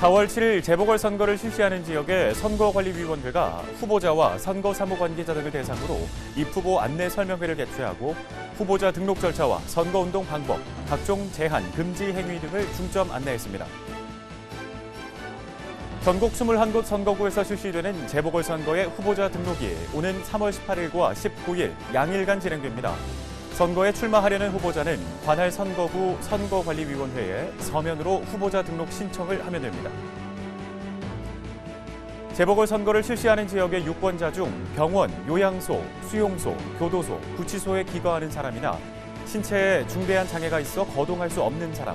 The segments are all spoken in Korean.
4월 7일 재보궐선거를 실시하는 지역의 선거관리위원회가 후보자와 선거 사무 관계자 등을 대상으로 입후보 안내 설명회를 개최하고 후보자 등록 절차와 선거운동 방법, 각종 제한, 금지 행위 등을 중점 안내했습니다. 전국 21곳 선거구에서 실시되는 재보궐선거의 후보자 등록이 오는 3월 18일과 19일 양일간 진행됩니다. 선거에 출마하려는 후보자는 관할 선거구 선거관리위원회에 서면으로 후보자 등록 신청을 하면 됩니다. 재보궐선거를 실시하는 지역의 유권자 중 병원, 요양소, 수용소, 교도소, 구치소에 기거하는 사람이나 신체에 중대한 장애가 있어 거동할 수 없는 사람,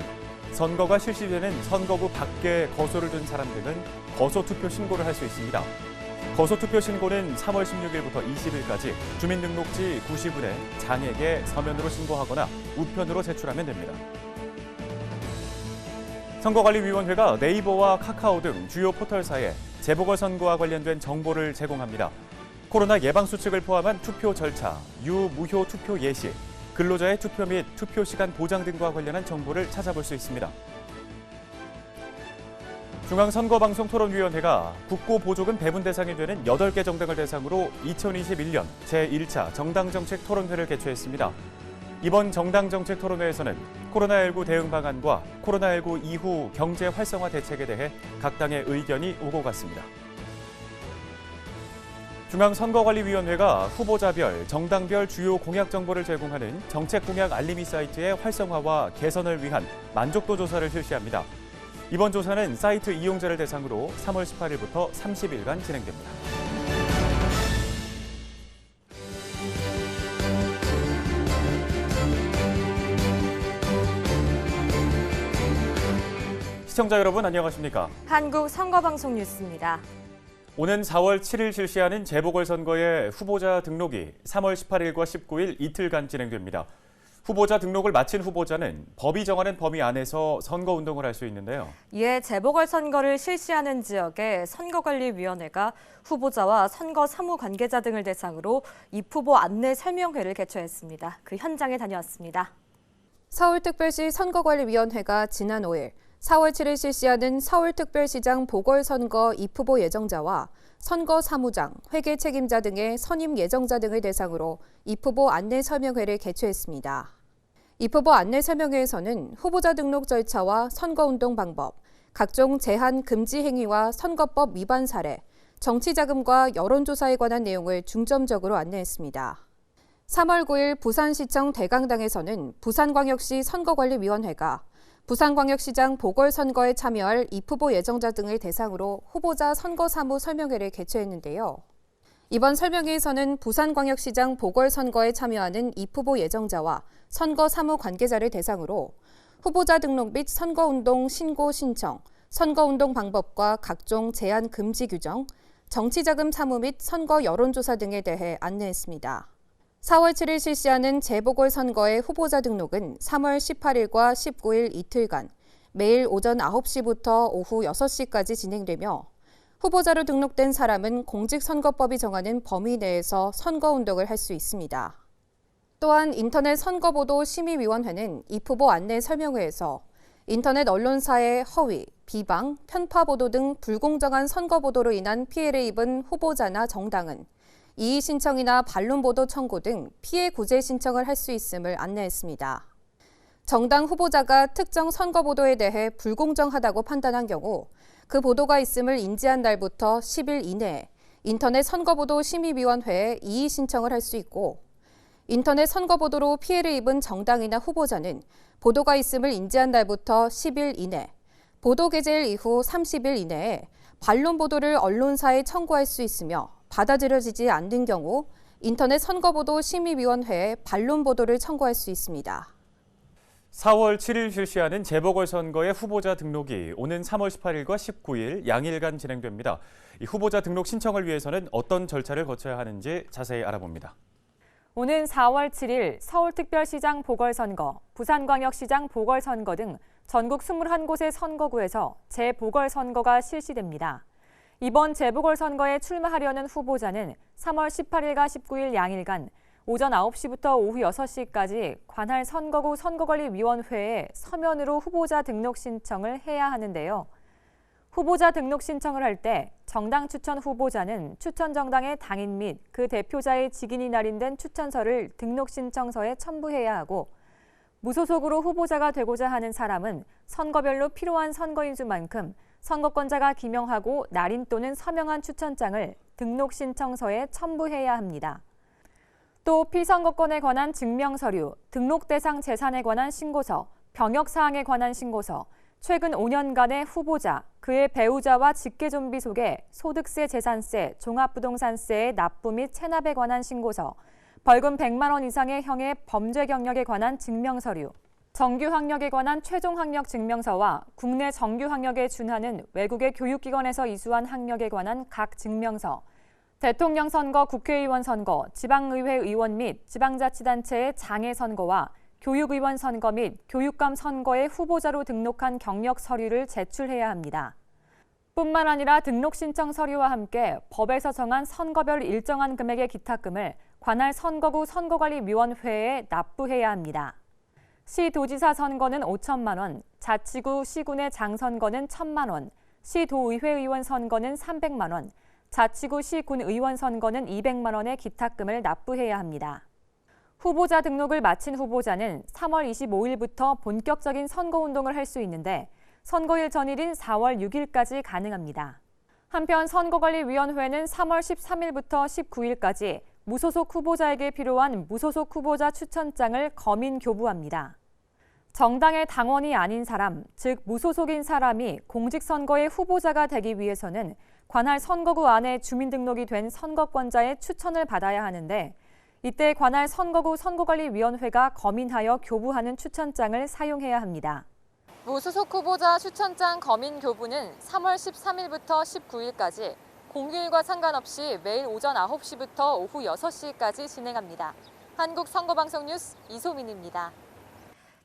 선거가 실시되는 선거구 밖에 거소를 둔 사람 등은 거소 투표 신고를 할 수 있습니다. 거소투표 신고는 3월 16일부터 20일까지 주민등록지 90분에 장에게 서면으로 신고하거나 우편으로 제출하면 됩니다. 선거관리위원회가 네이버와 카카오 등 주요 포털사에 재보궐선거와 관련된 정보를 제공합니다. 코로나 예방수칙을 포함한 투표 절차, 유무효 투표 예시, 근로자의 투표 및 투표 시간 보장 등과 관련한 정보를 찾아볼 수 있습니다. 중앙선거방송토론위원회가 국고보조금 배분 대상이 되는 8개 정당을 대상으로 2021년 제1차 정당정책 토론회를 개최했습니다. 이번 정당정책 토론회에서는 코로나19 대응 방안과 코로나19 이후 경제 활성화 대책에 대해 각 당의 의견이 오고 갔습니다. 중앙선거관리위원회가 후보자별, 정당별 주요 공약 정보를 제공하는 정책 공약 알림이 사이트의 활성화와 개선을 위한 만족도 조사를 실시합니다. 이번 조사는 사이트 이용자를 대상으로 3월 18일부터 30일간 진행됩니다. 시청자 여러분 안녕하십니까? 한국 선거방송 뉴스입니다. 오는 4월 7일 실시하는 재보궐선거의 후보자 등록이 3월 18일과 19일 이틀간 진행됩니다. 후보자 등록을 마친 후보자는 법이 정하는 범위 안에서 선거운동을 할 수 있는데요. 이에 재보궐선거를 실시하는 지역의 선거관리위원회가 후보자와 선거 사무 관계자 등을 대상으로 입후보 안내 설명회를 개최했습니다. 그 현장에 다녀왔습니다. 서울특별시 선거관리위원회가 지난 5일 4월 7일 실시하는 서울특별시장 보궐선거 입후보 예정자와 선거 사무장, 회계 책임자 등의 선임 예정자 등을 대상으로 입후보 안내 설명회를 개최했습니다. 입후보 안내 설명회에서는 후보자 등록 절차와 선거운동 방법, 각종 제한 금지 행위와 선거법 위반 사례, 정치 자금과 여론조사에 관한 내용을 중점적으로 안내했습니다. 3월 9일 부산시청 대강당에서는 부산광역시 선거관리위원회가 부산광역시장 보궐선거에 참여할 입후보 예정자 등을 대상으로 후보자 선거사무 설명회를 개최했는데요. 이번 설명회에서는 부산광역시장 보궐선거에 참여하는 입후보 예정자와 선거 사무 관계자를 대상으로 후보자 등록 및 선거운동 신고 신청, 선거운동 방법과 각종 제한 금지 규정, 정치자금 사무 및 선거 여론조사 등에 대해 안내했습니다. 4월 7일 실시하는 재보궐선거의 후보자 등록은 3월 18일과 19일 이틀간 매일 오전 9시부터 오후 6시까지 진행되며 후보자로 등록된 사람은 공직선거법이 정하는 범위 내에서 선거운동을 할 수 있습니다. 또한 인터넷 선거보도 심의위원회는 입 후보 안내 설명회에서 인터넷 언론사의 허위, 비방, 편파 보도 등 불공정한 선거 보도로 인한 피해를 입은 후보자나 정당은 이의 신청이나 반론 보도 청구 등 피해 구제 신청을 할 수 있음을 안내했습니다. 정당 후보자가 특정 선거 보도에 대해 불공정하다고 판단한 경우 그 보도가 있음을 인지한 날부터 10일 이내에 인터넷 선거보도 심의위원회에 이의 신청을 할 수 있고 인터넷 선거보도로 피해를 입은 정당이나 후보자는 보도가 있음을 인지한 날부터 10일 이내, 보도 게재일 이후 30일 이내에 반론 보도를 언론사에 청구할 수 있으며 받아들여지지 않는 경우 인터넷 선거보도 심의위원회에 반론 보도를 청구할 수 있습니다. 4월 7일 실시하는 재보궐선거의 후보자 등록이 오는 3월 18일과 19일 양일간 진행됩니다. 이 후보자 등록 신청을 위해서는 어떤 절차를 거쳐야 하는지 자세히 알아봅니다. 오는 4월 7일 서울특별시장 보궐선거, 부산광역시장 보궐선거 등 전국 21곳의 선거구에서 재보궐선거가 실시됩니다. 이번 재보궐선거에 출마하려는 후보자는 3월 18일과 19일 양일간 오전 9시부터 오후 6시까지 관할 선거구 선거관리위원회에 서면으로 후보자 등록 신청을 해야 하는데요. 후보자 등록 신청을 할 때 정당 추천 후보자는 추천 정당의 당인 및 그 대표자의 직인이 날인된 추천서를 등록 신청서에 첨부해야 하고 무소속으로 후보자가 되고자 하는 사람은 선거별로 필요한 선거인 수만큼 선거권자가 기명하고 날인 또는 서명한 추천장을 등록 신청서에 첨부해야 합니다. 또 피선거권에 관한 증명서류, 등록 대상 재산에 관한 신고서, 병역 사항에 관한 신고서, 최근 5년간의 후보자, 그의 배우자와 직계 좀비 속에 소득세, 재산세, 종합부동산세의 납부 및 체납에 관한 신고서, 벌금 100만 원 이상의 형의 범죄 경력에 관한 증명서류, 정규 학력에 관한 최종 학력 증명서와 국내 정규 학력에 준하는 외국의 교육기관에서 이수한 학력에 관한 각 증명서, 대통령 선거, 국회의원 선거, 지방의회 의원 및 지방자치단체의 장애 선거와 교육의원 선거 및 교육감 선거의 후보자로 등록한 경력 서류를 제출해야 합니다. 뿐만 아니라 등록 신청 서류와 함께 법에서 정한 선거별 일정한 금액의 기탁금을 관할 선거구 선거관리위원회에 납부해야 합니다. 시도지사 선거는 5천만 원, 자치구 시군의 장선거는 1천만 원, 시도의회 의원 선거는 300만 원, 자치구 시군 의원 선거는 200만 원의 기탁금을 납부해야 합니다. 후보자 등록을 마친 후보자는 3월 25일부터 본격적인 선거 운동을 할 수 있는데 선거일 전일인 4월 6일까지 가능합니다. 한편 선거관리위원회는 3월 13일부터 19일까지 무소속 후보자에게 필요한 무소속 후보자 추천장을 검인 교부합니다. 정당의 당원이 아닌 사람, 즉 무소속인 사람이 공직선거의 후보자가 되기 위해서는 관할 선거구 안에 주민등록이 된 선거권자의 추천을 받아야 하는데 이때 관할 선거구 선거관리위원회가 검인하여 교부하는 추천장을 사용해야 합니다. 무소속 후보자 추천장 검인 교부는 3월 13일부터 19일까지 공휴일과 상관없이 매일 오전 9시부터 오후 6시까지 진행합니다. 한국선거방송 뉴스 이소민입니다.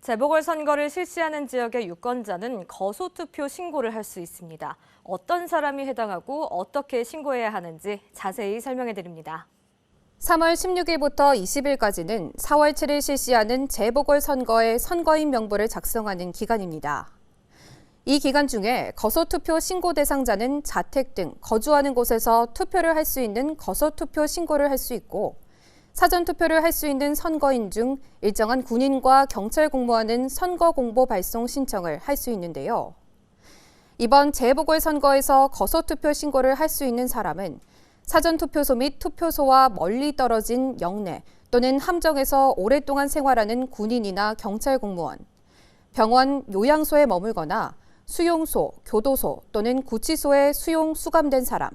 재보궐선거를 실시하는 지역의 유권자는 거소투표 신고를 할 수 있습니다. 어떤 사람이 해당하고 어떻게 신고해야 하는지 자세히 설명해 드립니다. 3월 16일부터 20일까지는 4월 7일 실시하는 재보궐선거의 선거인 명부를 작성하는 기간입니다. 이 기간 중에 거소투표 신고 대상자는 자택 등 거주하는 곳에서 투표를 할 수 있는 거소투표 신고를 할 수 있고 사전 투표를 할 수 있는 선거인 중 일정한 군인과 경찰 공무원은 선거 공보 발송 신청을 할 수 있는데요. 이번 재보궐선거에서 거소투표 신고를 할 수 있는 사람은 사전투표소 및 투표소와 멀리 떨어진 영내 또는 함정에서 오랫동안 생활하는 군인이나 경찰 공무원, 병원, 요양소에 머물거나 수용소, 교도소 또는 구치소에 수용 수감된 사람,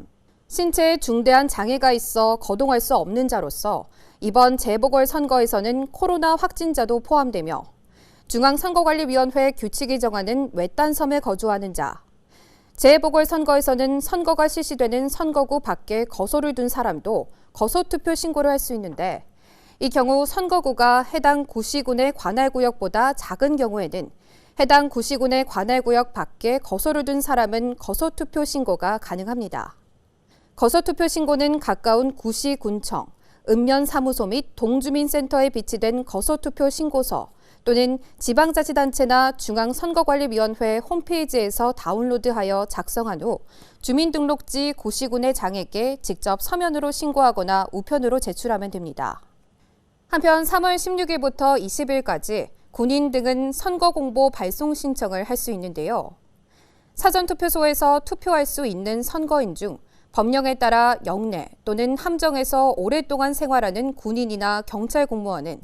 신체에 중대한 장애가 있어 거동할 수 없는 자로서 이번 재보궐선거에서는 코로나 확진자도 포함되며 중앙선거관리위원회 규칙이 정하는 외딴 섬에 거주하는 자, 재보궐선거에서는 선거가 실시되는 선거구 밖에 거소를 둔 사람도 거소투표 신고를 할 수 있는데 이 경우 선거구가 해당 구시군의 관할구역보다 작은 경우에는 해당 구시군의 관할구역 밖에 거소를 둔 사람은 거소투표 신고가 가능합니다. 거소투표 신고는 가까운 구시 군청, 읍면 사무소 및 동주민센터에 비치된 거소투표 신고서 또는 지방자치단체나 중앙선거관리위원회 홈페이지에서 다운로드하여 작성한 후 주민등록지 고시군의 장에게 직접 서면으로 신고하거나 우편으로 제출하면 됩니다. 한편 3월 16일부터 20일까지 군인 등은 선거 공보 발송 신청을 할 수 있는데요. 사전투표소에서 투표할 수 있는 선거인 중 법령에 따라 영내 또는 함정에서 오랫동안 생활하는 군인이나 경찰 공무원은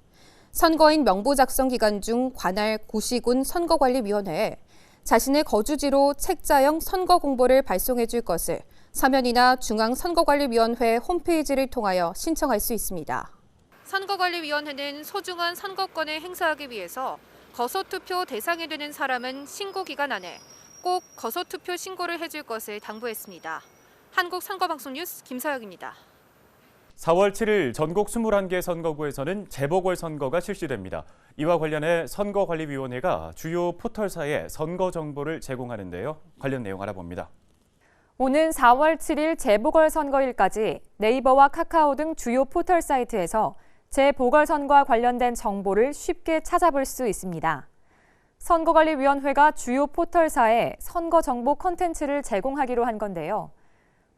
선거인 명부 작성 기간 중 관할 구시군 선거관리위원회에 자신의 거주지로 책자형 선거 공보를 발송해 줄 것을 서면이나 중앙선거관리위원회 홈페이지를 통하여 신청할 수 있습니다. 선거관리위원회는 소중한 선거권을 행사하기 위해서 거소투표 대상이 되는 사람은 신고 기간 안에 꼭 거소투표 신고를 해줄 것을 당부했습니다. 한국선거방송 뉴스 김서영입니다. 4월 7일 전국 21개 선거구에서는 재보궐선거가 실시됩니다. 이와 관련해 선거관리위원회가 주요 포털사에 선거 정보를 제공하는데요. 관련 내용 알아봅니다. 오는 4월 7일 재보궐선거일까지 네이버와 카카오 등 주요 포털 사이트에서 재보궐선거와 관련된 정보를 쉽게 찾아볼 수 있습니다. 선거관리위원회가 주요 포털사에 선거 정보 콘텐츠를 제공하기로 한 건데요.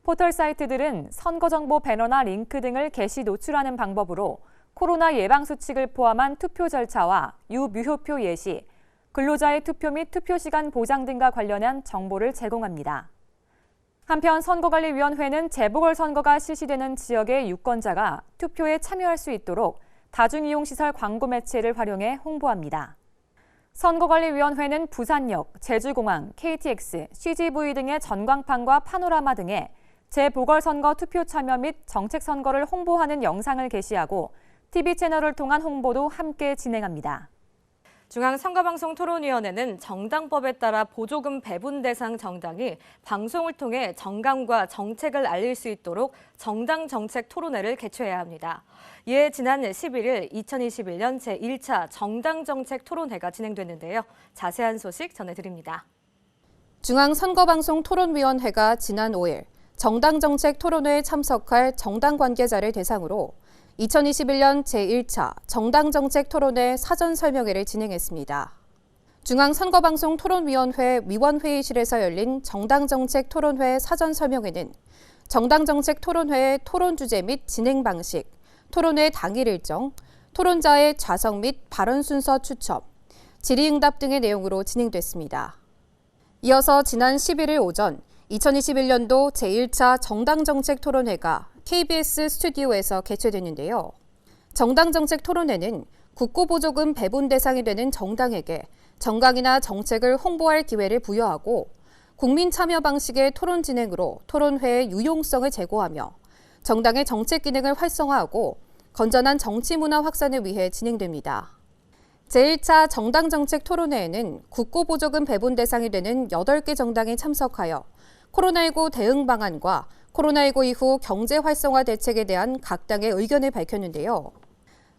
포털 사이트들은 선거 정보 배너나 링크 등을 게시 노출하는 방법으로 코로나 예방 수칙을 포함한 투표 절차와 유무효표 예시, 근로자의 투표 및 투표 시간 보장 등과 관련한 정보를 제공합니다. 한편 선거관리위원회는 재보궐선거가 실시되는 지역의 유권자가 투표에 참여할 수 있도록 다중이용시설 광고 매체를 활용해 홍보합니다. 선거관리위원회는 부산역, 제주공항, KTX, CGV 등의 전광판과 파노라마 등의 재보궐선거 투표 참여 및 정책 선거를 홍보하는 영상을 게시하고 TV 채널을 통한 홍보도 함께 진행합니다. 중앙선거방송토론위원회는 정당법에 따라 보조금 배분 대상 정당이 방송을 통해 정강과 정책을 알릴 수 있도록 정당 정책 토론회를 개최해야 합니다. 이에 지난 11일 2021년 제1차 정당 정책 토론회가 진행됐는데요. 자세한 소식 전해드립니다. 중앙선거방송토론위원회가 지난 5일 정당 정책 토론회에 참석할 정당 관계자를 대상으로 2021년 제1차 정당 정책 토론회 사전 설명회를 진행했습니다. 중앙선거방송 토론위원회 위원회의실에서 열린 정당 정책 토론회 사전 설명회는 정당 정책 토론회의 토론 주제 및 진행 방식, 토론회 당일 일정, 토론자의 좌석 및 발언 순서 추첨, 질의응답 등의 내용으로 진행됐습니다. 이어서 지난 11일 오전 2021년도 제1차 정당정책 토론회가 KBS 스튜디오에서 개최됐는데요. 정당정책 토론회는 국고보조금 배분 대상이 되는 정당에게 정강이나 정책을 홍보할 기회를 부여하고 국민 참여 방식의 토론 진행으로 토론회의 유용성을 제고하며 정당의 정책 기능을 활성화하고 건전한 정치 문화 확산을 위해 진행됩니다. 제1차 정당 정책 토론회에는 국고보조금 배분 대상이 되는 8개 정당이 참석하여 코로나19 대응 방안과 코로나19 이후 경제 활성화 대책에 대한 각 당의 의견을 밝혔는데요.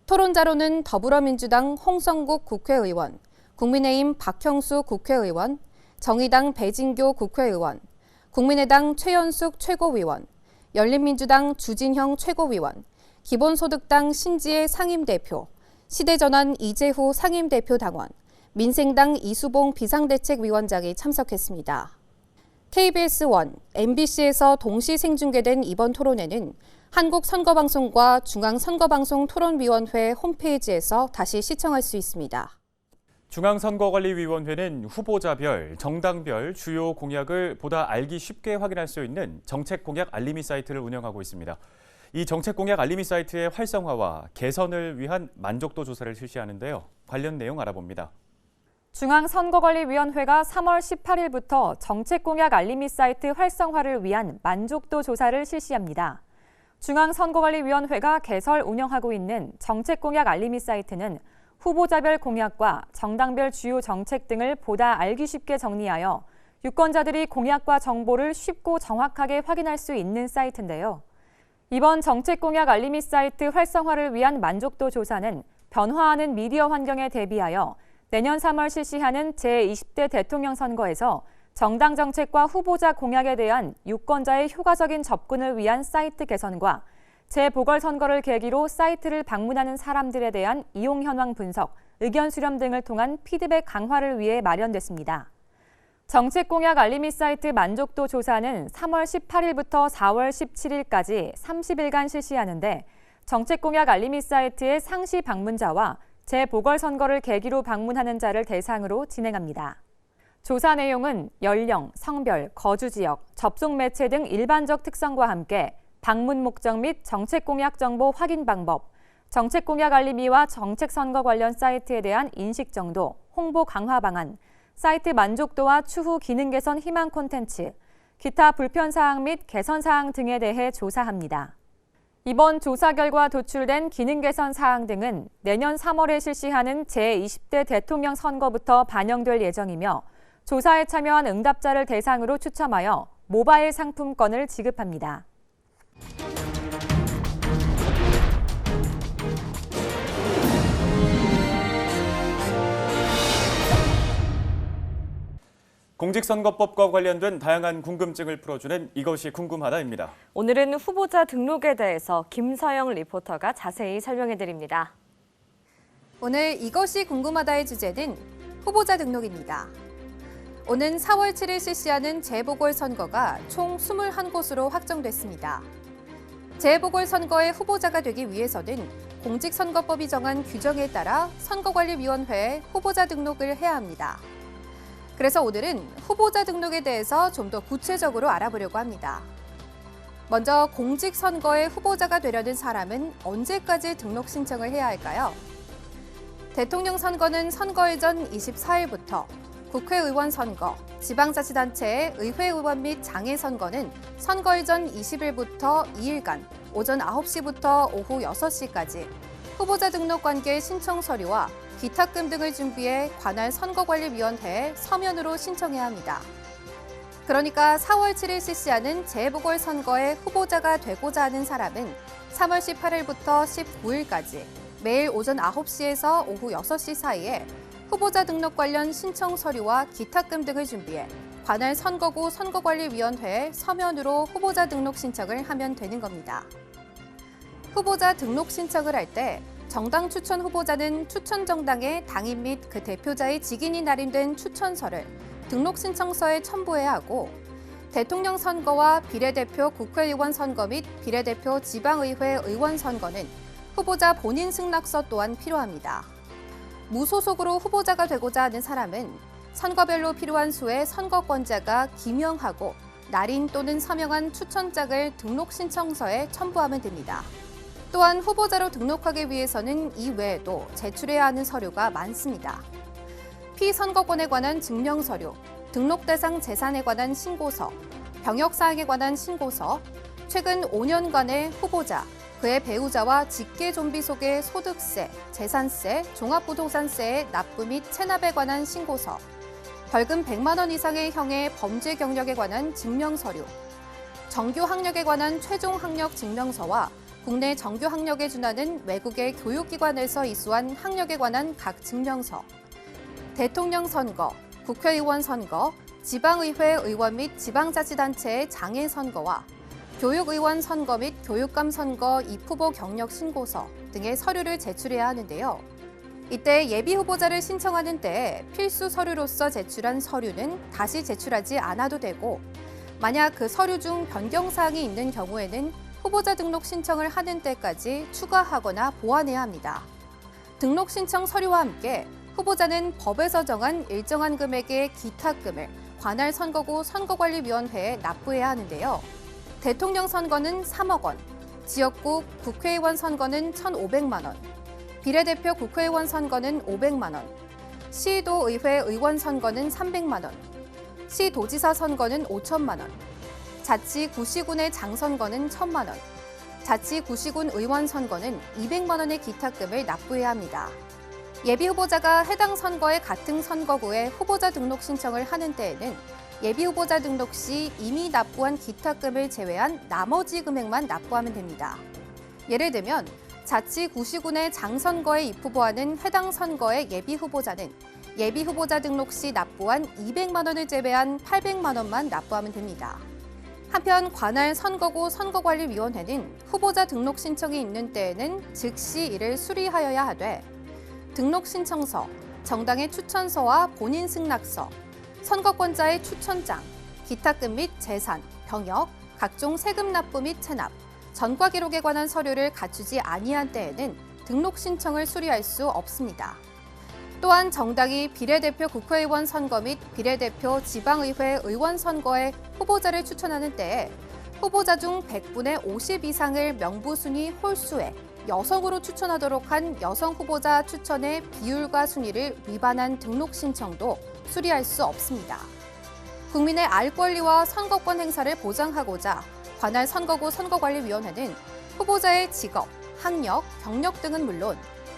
토론자로는 더불어민주당 홍성국 국회의원, 국민의힘 박형수 국회의원, 정의당 배진교 국회의원, 국민의당 최연숙 최고위원, 열린민주당 주진형 최고위원, 기본소득당 신지혜 상임대표, 시대전환 이재후 상임대표 당원, 민생당 이수봉 비상대책위원장이 참석했습니다. KBS1, MBC에서 동시 생중계된 이번 토론회는 한국선거방송과 중앙선거방송 토론위원회 홈페이지에서 다시 시청할 수 있습니다. 중앙선거관리위원회는 후보자별, 정당별 주요 공약을 보다 알기 쉽게 확인할 수 있는 정책 공약 알림이 사이트를 운영하고 있습니다. 이 정책 공약 알림이 사이트의 활성화와 개선을 위한 만족도 조사를 실시하는데요. 관련 내용 알아봅니다. 중앙선거관리위원회가 3월 18일부터 정책공약 알림이 사이트 활성화를 위한 만족도 조사를 실시합니다. 중앙선거관리위원회가 개설 운영하고 있는 정책공약 알림이 사이트는 후보자별 공약과 정당별 주요 정책 등을 보다 알기 쉽게 정리하여 유권자들이 공약과 정보를 쉽고 정확하게 확인할 수 있는 사이트인데요. 이번 정책공약 알림이 사이트 활성화를 위한 만족도 조사는 변화하는 미디어 환경에 대비하여 내년 3월 실시하는 제20대 대통령 선거에서 정당 정책과 후보자 공약에 대한 유권자의 효과적인 접근을 위한 사이트 개선과 재보궐선거를 계기로 사이트를 방문하는 사람들에 대한 이용 현황 분석, 의견 수렴 등을 통한 피드백 강화를 위해 마련됐습니다. 정책 공약 알림이 사이트 만족도 조사는 3월 18일부터 4월 17일까지 30일간 실시하는데 정책 공약 알림이 사이트의 상시 방문자와 재보궐선거를 계기로 방문하는 자를 대상으로 진행합니다. 조사 내용은 연령, 성별, 거주 지역, 접속 매체 등 일반적 특성과 함께 방문 목적 및 정책 공약 정보 확인 방법, 정책 공약 알림이와 정책 선거 관련 사이트에 대한 인식 정도, 홍보 강화 방안, 사이트 만족도와 추후 기능 개선 희망 콘텐츠, 기타 불편 사항 및 개선 사항 등에 대해 조사합니다. 이번 조사 결과 도출된 기능 개선 사항 등은 내년 3월에 실시하는 제20대 대통령 선거부터 반영될 예정이며 조사에 참여한 응답자를 대상으로 추첨하여 모바일 상품권을 지급합니다. 공직선거법과 관련된 다양한 궁금증을 풀어주는 이것이 궁금하다입니다. 오늘은 후보자 등록에 대해서 김서영 리포터가 자세히 설명해 드립니다. 오늘 이것이 궁금하다의 주제는 후보자 등록입니다. 오는 4월 7일 실시하는 재보궐선거가 총 21곳으로 확정됐습니다. 재보궐선거의 후보자가 되기 위해서는 공직선거법이 정한 규정에 따라 선거관리위원회에 후보자 등록을 해야 합니다. 그래서 오늘은 후보자 등록에 대해서 좀 더 구체적으로 알아보려고 합니다. 먼저 공직선거의 후보자가 되려는 사람은 언제까지 등록 신청을 해야 할까요? 대통령 선거는 선거일 전 24일부터, 국회의원 선거, 지방자치단체의 의회의원 및 장애 선거는 선거일 전 20일부터 2일간 오전 9시부터 오후 6시까지 후보자 등록 관계 신청 서류와 기탁금 등을 준비해 관할 선거관리위원회에 서면으로 신청해야 합니다. 그러니까 4월 7일 실시하는 재보궐선거에 후보자가 되고자 하는 사람은 3월 18일부터 19일까지 매일 오전 9시에서 오후 6시 사이에 후보자 등록 관련 신청 서류와 기탁금 등을 준비해 관할 선거구 선거관리위원회에 서면으로 후보자 등록 신청을 하면 되는 겁니다. 후보자 등록 신청을 할때 정당 추천 후보자는 추천 정당의 당인 및 그 대표자의 직인이 날인된 추천서를 등록 신청서에 첨부해야 하고 대통령 선거와 비례대표 국회의원 선거 및 비례대표 지방의회 의원 선거는 후보자 본인 승낙서 또한 필요합니다. 무소속으로 후보자가 되고자 하는 사람은 선거별로 필요한 수의 선거권자가 기명하고 날인 또는 서명한 추천장을 등록 신청서에 첨부하면 됩니다. 또한 후보자로 등록하기 위해서는 이 외에도 제출해야 하는 서류가 많습니다. 피선거권에 관한 증명서류, 등록 대상 재산에 관한 신고서, 병역 사항에 관한 신고서, 최근 5년간의 후보자, 그의 배우자와 직계 좀비 속의 소득세, 재산세, 종합부동산세의 납부 및 체납에 관한 신고서, 벌금 100만 원 이상의 형의 범죄 경력에 관한 증명서류, 정규 학력에 관한 최종 학력 증명서와 국내 정규 학력에 준하는 외국의 교육기관에서 이수한 학력에 관한 각 증명서, 대통령 선거, 국회의원 선거, 지방의회 의원 및 지방자치단체의 장애 선거와 교육의원 선거 및 교육감 선거 입후보 경력 신고서 등의 서류를 제출해야 하는데요. 이때 예비 후보자를 신청하는 때 필수 서류로서 제출한 서류는 다시 제출하지 않아도 되고 만약 그 서류 중 변경 사항이 있는 경우에는 후보자 등록 신청을 하는 때까지 추가하거나 보완해야 합니다. 등록 신청 서류와 함께 후보자는 법에서 정한 일정한 금액의 기탁금을 관할 선거구 선거관리위원회에 납부해야 하는데요. 대통령 선거는 3억 원, 지역구 국회의원 선거는 1,500만 원, 비례대표 국회의원 선거는 500만 원, 시도의회 의원 선거는 300만 원, 시도지사 선거는 5천만 원, 자치 구시군의 장선거는 1천만 원, 자치 구시군 의원 선거는 200만 원의 기탁금을 납부해야 합니다. 예비 후보자가 해당 선거의 같은 선거구에 후보자 등록 신청을 하는 때에는 예비 후보자 등록 시 이미 납부한 기탁금을 제외한 나머지 금액만 납부하면 됩니다. 예를 들면 자치 구시군의 장선거에 입후보하는 해당 선거의 예비 후보자는 예비 후보자 등록 시 납부한 200만 원을 제외한 800만 원만 납부하면 됩니다. 한편 관할 선거구 선거관리위원회는 후보자 등록 신청이 있는 때에는 즉시 이를 수리하여야 하되 등록 신청서, 정당의 추천서와 본인 승낙서, 선거권자의 추천장, 기탁금 및 재산, 병역, 각종 세금 납부 및 체납, 전과 기록에 관한 서류를 갖추지 아니한 때에는 등록 신청을 수리할 수 없습니다. 또한 정당이 비례대표 국회의원 선거 및 비례대표 지방의회 의원 선거에 후보자를 추천하는 때에 후보자 중 100분의 50 이상을 명부순위 홀수에 여성으로 추천하도록 한 여성 후보자 추천의 비율과 순위를 위반한 등록 신청도 수리할 수 없습니다. 국민의 알 권리와 선거권 행사를 보장하고자 관할 선거구 선거관리위원회는 후보자의 직업, 학력, 경력 등은 물론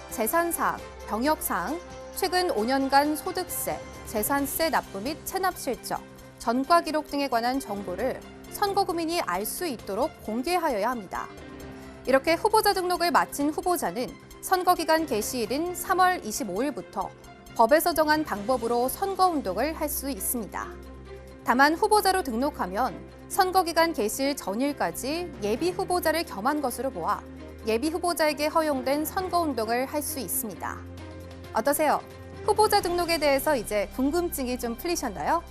재산사항, 병역사항, 최근 5년간 소득세, 재산세 납부 및 체납 실적, 전과 기록 등에 관한 정보를 선거구민이 알 수 있도록 공개하여야 합니다. 이렇게 후보자 등록을 마친 후보자는 선거기간 개시일인 3월 25일부터 법에서 정한 방법으로 선거운동을 할 수 있습니다. 다만 후보자로 등록하면 선거기간 개시일 전일까지 예비 후보자를 겸한 것으로 보아 예비 후보자에게 허용된 선거운동을 할 수 있습니다. 어떠세요? 후보자 등록에 대해서 이제 궁금증이 좀 풀리셨나요?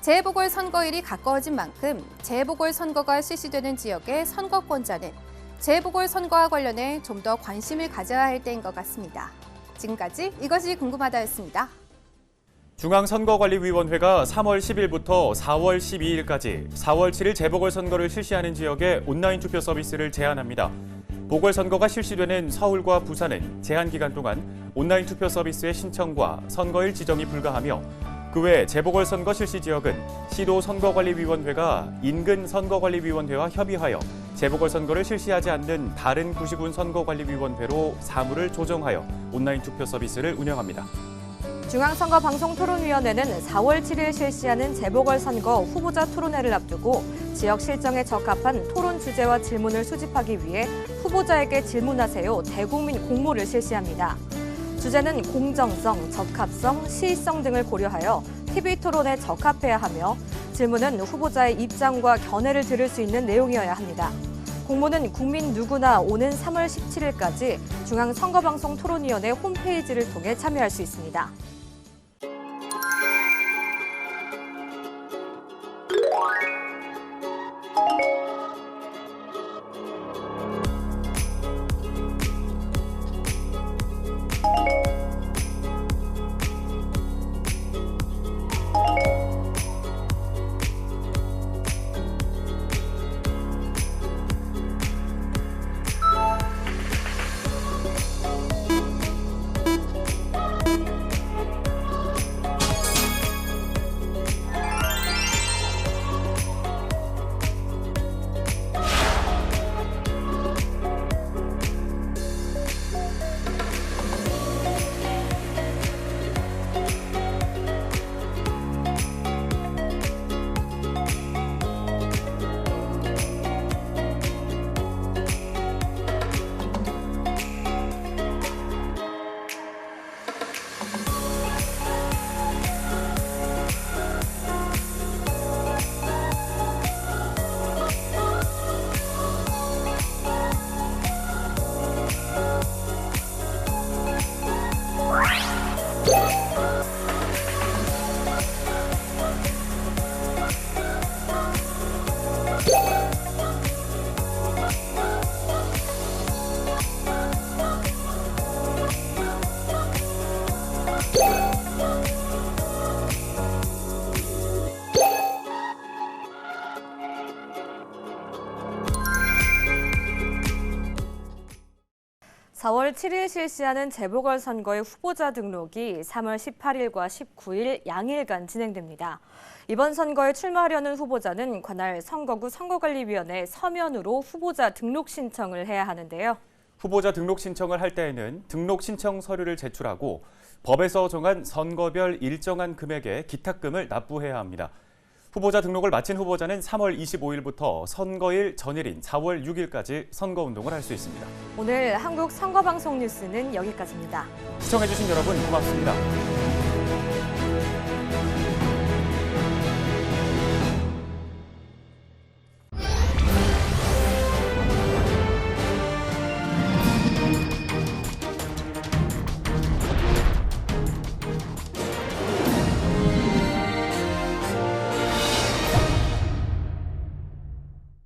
재보궐 선거일이 가까워진 만큼 재보궐 선거가 실시되는 지역의 선거권자는 재보궐 선거와 관련해 좀 더 관심을 가져야 할 때인 것 같습니다. 지금까지 이것이 궁금하다였습니다. 중앙선거관리위원회가 3월 10일부터 4월 12일까지 4월 7일 재보궐선거를 실시하는 지역에 온라인 투표 서비스를 제한합니다. 보궐선거가 실시되는 서울과 부산은 제한 기간 동안 온라인 투표 서비스의 신청과 선거일 지정이 불가하며 그 외 재보궐선거 실시 지역은 시도 선거관리위원회가 인근 선거관리위원회와 협의하여 재보궐선거를 실시하지 않는 다른 구시군 선거관리위원회로 사무를 조정하여 온라인 투표 서비스를 운영합니다. 중앙선거방송토론위원회는 4월 7일 실시하는 재보궐선거 후보자 토론회를 앞두고 지역 실정에 적합한 토론 주제와 질문을 수집하기 위해 후보자에게 질문하세요 대국민 공모를 실시합니다. 주제는 공정성, 적합성, 시의성 등을 고려하여 TV 토론에 적합해야 하며 질문은 후보자의 입장과 견해를 들을 수 있는 내용이어야 합니다. 공모는 국민 누구나 오는 3월 17일까지 중앙선거방송토론위원회 홈페이지를 통해 참여할 수 있습니다. 7일 실시하는 재보궐선거의 후보자 등록이 3월 18일과 19일 양일간 진행됩니다. 이번 선거에 출마하려는 후보자는 관할 선거구 선거관리위원회 서면으로 후보자 등록 신청을 해야 하는데요. 후보자 등록 신청을 할 때에는 등록 신청 서류를 제출하고 법에서 정한 선거별 일정한 금액의 기탁금을 납부해야 합니다. 후보자 등록을 마친 후보자는 3월 25일부터 선거일 전일인 4월 6일까지 선거운동을 할 수 있습니다. 오늘 한국 선거방송 뉴스는 여기까지입니다. 시청해주신 여러분 고맙습니다.